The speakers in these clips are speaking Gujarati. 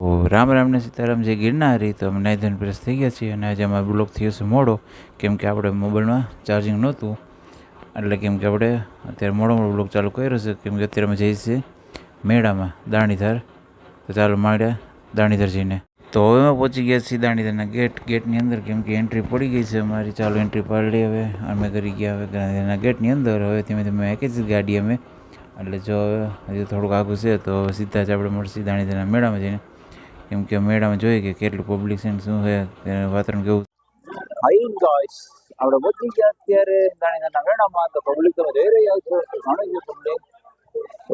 રામ રામને સીતારામ જે ગિરનારી તો અમે નાયધન પ્રેસ થઈ ગયા છીએ અને આજે અમારો બ્લોક થયો છે મોડો. કેમ કે આપણે મોબાઈલમાં ચાર્જિંગ નહોતું. એટલે કેમ કે આપણે અત્યારે મોડો મોડો બ્લોક ચાલુ કર્યો છે. કેમ કે અત્યારે અમે જઈએ છીએ મેળામાં દાણીધાર તો ચાલો માંડ્યા દાણીધાર જઈને. તો હવે અમે પહોંચી ગયા છીએ દાણીધરના ગેટ ગેટની અંદર કેમ કે એન્ટ્રી પડી ગઈ છે અમારી. ચાલો એન્ટ્રી પાડી હવે. અમે કરી ગયા હવે ગાંધીધારના ગેટની અંદર. હવે ધીમે ધીમે એકી જ ગાડી અમે. એટલે જો હવે હજુ થોડુંક આગું છે તો સીધા જ આપણે મળશે દાણીધરના મેળામાં જઈને. કેમ કે મેળામાં જોઈએ કે કેટલું પબ્લિક છે શું છે વાતાવરણ કેવું હાઈ ગાઈસ આપણે બધી ગયા અત્યારે. ગાણીના મેળામાં તો પબ્લિક તમે જઈ રહ્યા છો ઘણી છે તમને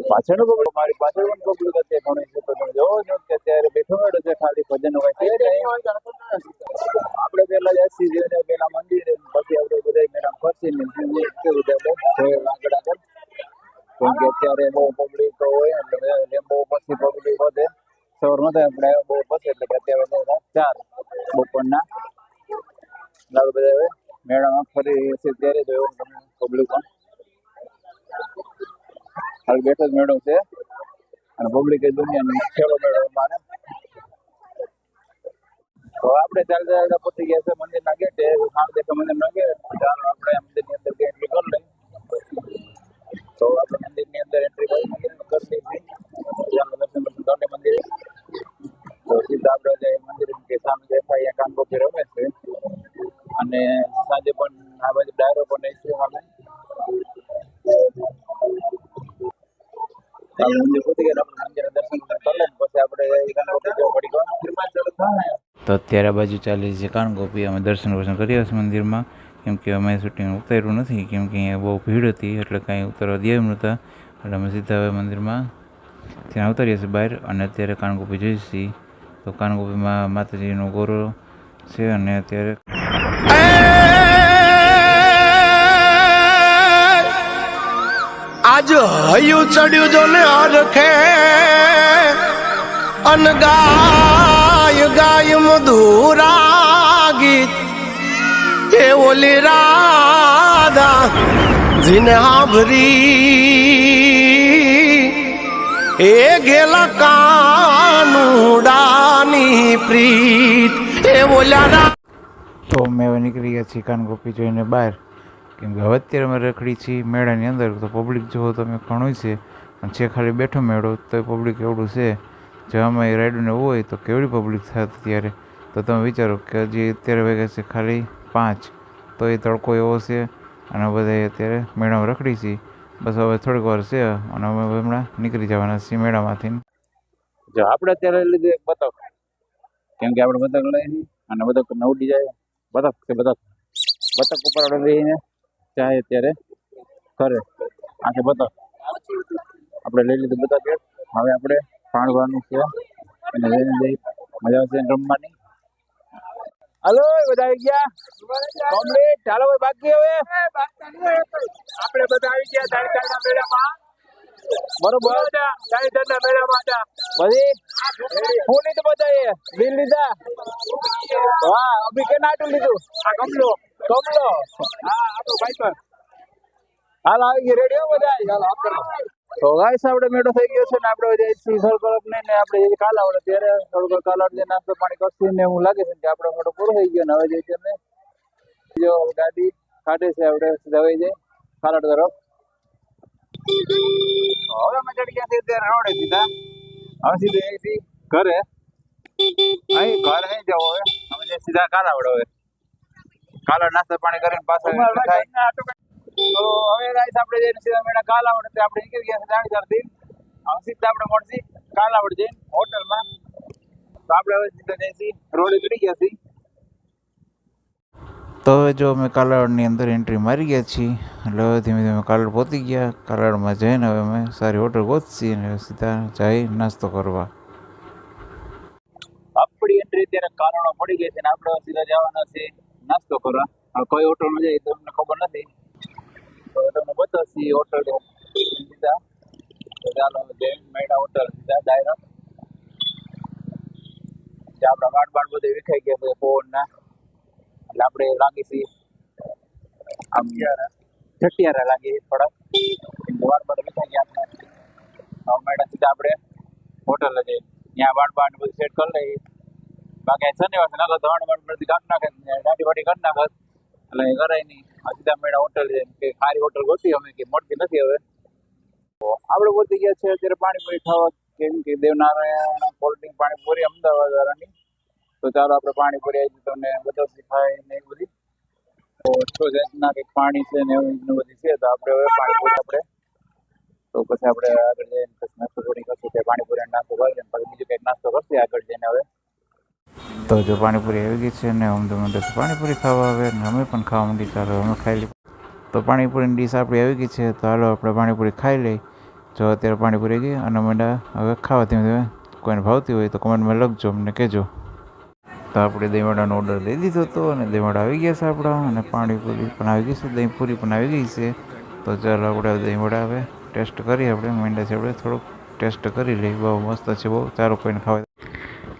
પાછળનું પબ્લિક મારી પાછળ પણ પબ્લિક અત્યારે ઘણી છે. તો તમે જોવો છો કે અત્યારે બેઠો મેળો છે, ખાલી ભજન આપણે પહેલા જઈશું જઈને પેલા મંદિરે પછી આપણે બધા મેળા ફરસી ને કેવું છે આગળ આગળ કેમ કે અત્યારે બહુ પબ્લિક હોય એટલે લેમ્બો પછી પબ્લિક વધે. સવારમાં તો આપણે બહુ પછી એટલે કે અત્યારે ચાર બપોરના. લાડુ બધા હવે મેળામાં ફરી છે ત્યારે તમને પબ્લિક પણ હાલ બેઠો જ મેળો છે. અને પબ્લિક એ દુનિયાનો છેલ્લો મેળો માને તો આપણે ચાલતા ચાલતા પહોંચી ગયા છે મંદિરના ગેટે સામે દેખો મંદિરના ગેટ ચાલો આપણે મંદિરની અંદર એન્ટ્રી આપણે કાનગોપી જેવો પડી ગયો. તો અત્યારે બાજુ ચાલી છે કાનગોપી અમે દર્શન વર્શન કર્યા છે મંદિરમાં. કેમ કે અમે શૂટિંગ ઉતાર્યું નથી. કેમ કે અહીંયા બહુ ભીડ હતી એટલે કાંઈ ઉતારવા દે એમ નહોતા. એટલે અમે સીધા હવે મંદિરમાં ત્યાં ઉતારીએ છીએ બહાર. અને અત્યારે કાનગોપી જઈએ છીએ તો કાનગોપીમાં માતાજીનો ગોરો છે અને અત્યારે આજ હયું ચડ્યું જો ને અરખે અન ગાય ગાય મધુરા ગીત એ ઓલી રાધા, જીને આભરી એ ગેલા કાનુડાની પ્રીત. એ ઓલા તો મેં નીકળી ગયા છીએ કાનગોપી જોઈને બહાર. કેમ કે હવે અત્યારે અમે રખડી છીએ મેળાની અંદર, તો પબ્લિક જુઓ તો અમે ઘણું છે અને છે ખાલી બેઠો મેળો, તો પબ્લિક એવડું છે. જો અમે રાઈડને હોય, તો કેવડી પબ્લિક થાય ત્યારે? તો તમે વિચારો કે હજી અત્યારે વાગ્યા છે ખાલી પાંચ, તો એ તડકો એવો છે અને બધા અત્યારે મેળામાં રખડી છીએ. બસ હવે થોડીક વાર છે અને અમે હમણાં નીકળી જવાના છીએ મેળામાંથી. જો આપણે અત્યારે લીધે બતક. કેમ કે આપણે બતક લઈ અને બતક નવ ડિઝાઇન બતક છે બતક. બતક ઉપર આપણે લઈને ચાય ત્યારે કરે. આ છે બતક આપણે લઈ લીધું બધા એક હવે આપણે પાણવાનું છે. અને લઈને જઈ મજા આવશે રમવાની. હલો, બધા આવી ગયા? કમ્પ્લીટ ચાલો, ભાઈ, બાકી હવે. આપણે બધા આવી ગયા ધારકાના મેળામાં. બરોબર. તારીખાના મેળામાં હતા પછી? હું લીધું બધાએ? બિલ લીધા? હા અભી કે નાટું લીધું? આ કમલો. કમલો. હા આપણો ભાઈ પર હાલ આવી ગયો રેડી હો બધા હાલ આપડે તો ગાઈસ આપણે મેળો થઈ ગયો છે ને આપણે જઈએ છીએ નહીં ને આપણે જે કાલાવડ ત્યારે થોડુંક કાલાવડ જે નાસ્તો પાણી કરશું ને એવું લાગે છે કે આપણો મેળો પૂરો થઈ ગયો ને હવે જઈએ અમે જો ગાડી કાઢે છે આપણે વહી જાય કાલાવડ તરફ. હવે અમે ચડી ગયા ત્યારે રોડે સીધા. હવે સીધે અહીંથી ઘરે. અહીં ઘર નહીં જવો હવે. અમે સીધા કાલાવડ હવે કાલાવડ નાસ્તા પાણી કરીને પાછા તો હવે ગાઈસ આપણે જઈને સીધા મેળા કાલાવડ એટલે આપણે નીકળી ગયા છે જાણીદારથી હવે સીધા આપણે મળશી કાલાવડ જઈને હોટલમાં. તો આપણે હવે સીધા જઈશી. રોડે ચડી ગયા છીએ. તો હવે જો અમે કાલાવડની અંદર એન્ટ્રી મારી ગયા છીએ, એટલે હવે ધીમે ધીમે કાલાવડ પહોંચી ગયા. કાલાવડમાં જઈને હવે અમે સારી હોટલ ગોતશી અને સીધા જઈ નાસ્તો કરવા. આપણી એન્ટ્રી અત્યારે કારણો પડી ગઈ છે ને આપણે સીધા જવાના છે નાસ્તો કરવા. કઈ હોટલમાં જઈએ તો તમને ખબર નથી. તો તમને બતાવશી હોટલ સીધા. ચાલો જૈન મૈડા હોટલ સીધા ડાયરેક્ટ આપણા માંડ માંડ બધે વિખાઈ ગયા છે ફોનના એટલે આપણે લાગી છીએ આમ છઠિયારા લાગી થોડાક. વાડ બાડ બેઠા ગયા આપણે. મૈડા સીધા આપણે હોટલ જઈએ. ત્યાં વાડ બાડ બધું સેટ કરી લઈએ. બાકી શનિવાર નગર તો વાડ બધી કામ નાખે દાઢી વાડી કરી નાખે. એટલે કરાય નહીં. સીધા મેળા હોટલ છે કે સારી હોટલ ગોતી અમે કે મળતી નથી હવે. તો આપણે ગોતી ગયા છે અત્યારે પાણીપુરી ખાવા. કેમ કે દેવનારાયણ કોલ્ડ ડ્રિંક પાણીપુરી અમદાવાદ વાળાની. તો ચાલો આપણે પાણીપુરી આવી ને બધો ખાય ને એવું બધી. તો છો જાતના કંઈક પાણી છે ને એવું રીતનું બધી છે, તો આપણે હવે પાણીપુરી આપણે. તો પછી આપણે આગળ જઈને પછી નાસ્તો થોડી કરશું. ત્યાં પાણીપુરી નાસ્તો કરીએ પછી બીજું કંઈક નાસ્તો કરશે આગળ જઈને હવે. તો જો પાણીપુરી આવી ગઈ છે ને અમને મને પાણીપુરી ખાવા આવે ને અમે પણ ખાવા માંડી. ચાલો અમે ખાઈ લઈએ. તો પાણીપુરીની ડીશ આપણી આવી ગઈ છે. તો હાલો આપણે પાણીપુરી ખાઈ લઈ જો અત્યારે પાણીપુરી ગઈ અને મંડા હવે ખાવા ધીમે ધીમે કોઈને ભાવતી હોય તો કમેન્ટમાં લખજો, અમને કહેજો. તો આપણે દહીંવડાનો ઓર્ડર દઈ દીધો હતો અને દહીંવડા આવી ગયા છે આપણા અને પાણીપુરી પણ આવી ગઈ છે, દહીં પૂરી પણ આવી ગઈ છે. તો ચાલો આપણે દહીંવડા હવે ટેસ્ટ કરીએ આપણે, માંડા છે આપણે થોડુંક ટેસ્ટ કરી લઈએ. બહુ મસ્ત છે, બહુ ચારો કોઈને ખાવા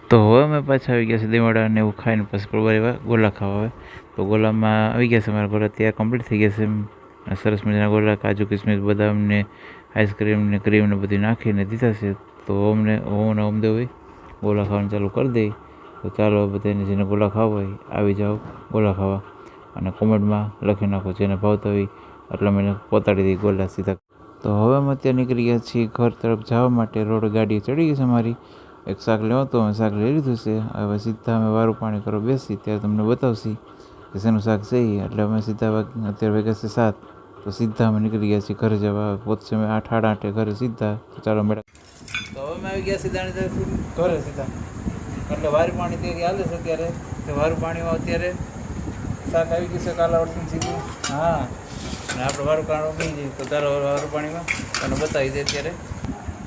તો હવે અમે પાછા આવી ગયા છે દહીંવાડા ને એવું ખાઈને પછી પ્રભારી ગોલા ખાવા આવે તો ગોલામાં આવી ગયા છે મારા ગોલા ત્યાં કમ્પ્લીટ થઈ ગયા છે અને સરસ મજાના ગોલા, કાજુ, કિસમિસ બદામ ને આઈસ્ક્રીમ ને ક્રીમ ને બધી નાખીને દીધા છે. તો અમને, હું ને અમદેવ ગોલા ખાવાનું ચાલુ કરી દઈ તો ચાલો બધાને જેને ગોલા ખાવા હોય આવી જાઓ ગોલા ખાવા. અને કોમેન્ટમાં લખી નાખો જેને ભાવતા હોય એટલે મેં પોતાડી દઈ ગોલા સીધા. તો હવે અમે અત્યારે નીકળી ગયા છીએ ઘર તરફ જવા માટે. રોડ ગાડી ચડી ગઈ છે મારી એક શાક લેવો તો અમે શાક લઈ લીધું છે. હવે સીધા અમે વારું પાણી કરો બેસી ત્યારે તમને બતાવશી કે શેનું શાક છે એટલે અમે સીધા અત્યારે વાગ્યા છે સાત. તો સીધા અમે નીકળી ગયા છીએ ઘરે જવા. પોતશે અમે આઠ આઠ આઠે ઘરે સીધા. તો ચાલો મેડમ તો હવે અમે આવી ગયા સીધા. ઘરે સીધા. એટલે વારું પાણી તૈયારી હાલે છે અત્યારે. તો વારું પાણીમાં અત્યારે શાક આવી ગયું છે કાલા વર્ષની સીધું હા. અને આપણે વારું કારણ ઉગી જઈએ તો ચાલો વારું પાણીમાં. તને બતાવી દે અત્યારે.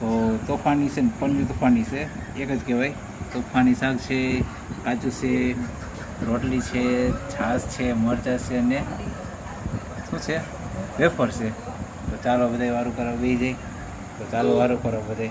તો તોફાની છે ને પનવી તોફાની છે એક જ કહેવાય. તોફાની શાક છે કાચું છે રોટલી છે છાશ છે મરચાં છે ને શું છે? વેફર છે. તો ચાલો બધા વારું કરવા બેસી જાય. તો ચાલો વારું કરો બધા